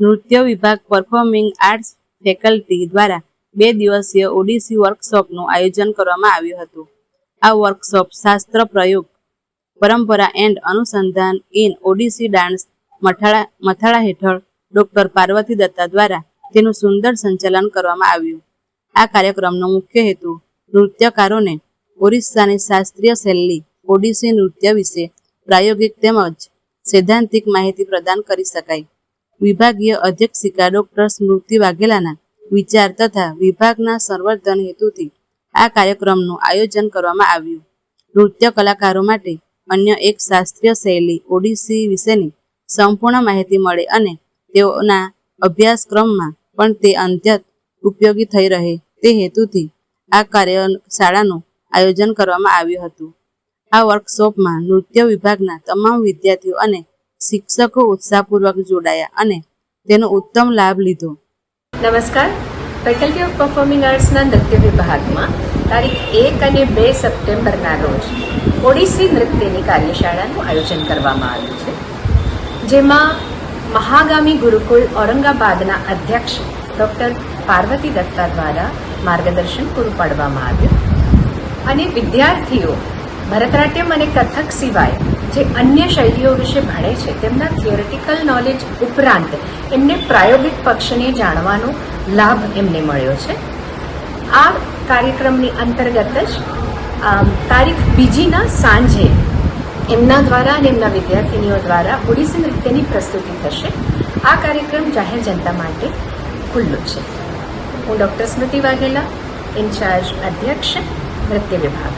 નૃત્ય વિભાગ performing arts faculty દ્વારા બે દિવસીય ઓડિસી વર્કશોપનું આયોજન કરવામાં આવ્યું હતું. આ વર્કશોપ શાસ્ત્ર પ્રયોગ, પરંપરા એન્ડ અનુસંધાન ઇન ઓડિસી ડાન્સ મથાળા મથાળા હેઠળ ડોક્ટર પાર્વતી દત્તા દ્વારા તેનું સુંદર સંચાલન કરવામાં આવ્યું. આ કાર્યક્રમનો મુખ્ય હેતુ નૃત્યકારોને ઓરિસ્સાની શાસ્ત્રીય શૈલી, ઓડિસી નૃત્ય વિશે પ્રાયોગિક તેમજ સૈદ્ધાંતિક માહિતી પ્રદાન કરી શકાય. વિભાગીય અધ્યક્ષિકા ડોક્ટર સ્મૃતિ વાઘેલાના વિચાર તથા વિભાગના સંવર્ધન હેતુથી આ કાર્યક્રમનું આયોજન કરવામાં આવ્યું. નૃત્ય કલાકારો માટે અન્ય એક શાસ્ત્રીય શૈલી ઓડિસી વિશેની સંપૂર્ણ માહિતી મળે અને તેઓના અભ્યાસક્રમમાં પણ તે અંત્યત ઉપયોગી થઈ રહે તે હેતુથી આ કાર્યશાળાનું આયોજન કરવામાં આવ્યું હતું. આ વર્કશોપમાં નૃત્ય વિભાગના તમામ વિદ્યાર્થીઓ અને શિક્ષકો ઉત્સાહપૂર્વક જોડાયા અને તેનો ઉત્તમ લાભ લીધો. નમસ્કાર. ફેકલ્ટી ઓફ પરફોર્મિંગ આર્ટ્સના નૃત્ય વિભાગમાં તારીખ એક અને બે સપ્ટેમ્બરના રોજ ઓડિસી નૃત્યની કાર્યશાળાનું આયોજન કરવામાં આવ્યું છે, જેમાં મહાગામી ગુરુકુળ ઔરંગાબાદના અધ્યક્ષ ડૉક્ટર પાર્વતી દત્તા દ્વારા માર્ગદર્શન પૂરું પાડવામાં આવ્યું અને વિદ્યાર્થીઓ, ભરતનાટ્યમ અને કથક સિવાય જે અન્ય શૈલીઓ વિશે ભણે છે, તેમના થિયોરિટિકલ નોલેજ ઉપરાંત એમને પ્રાયોગિક પક્ષને જાણવાનો લાભ એમને મળ્યો છે. આ કાર્યક્રમની અંતર્ગત જ તારીખ બીજીના સાંજે એમના દ્વારા અને એમના વિદ્યાર્થીનીઓ દ્વારા ઓડિસી નૃત્યની પ્રસ્તુતિ થશે. આ કાર્યક્રમ જાહેર જનતા માટે ખુલ્લો છે. હું ડૉક્ટર સ્મૃતિ વાઘેલા, ઇન્ચાર્જ અધ્યક્ષ, નૃત્ય વિભાગ.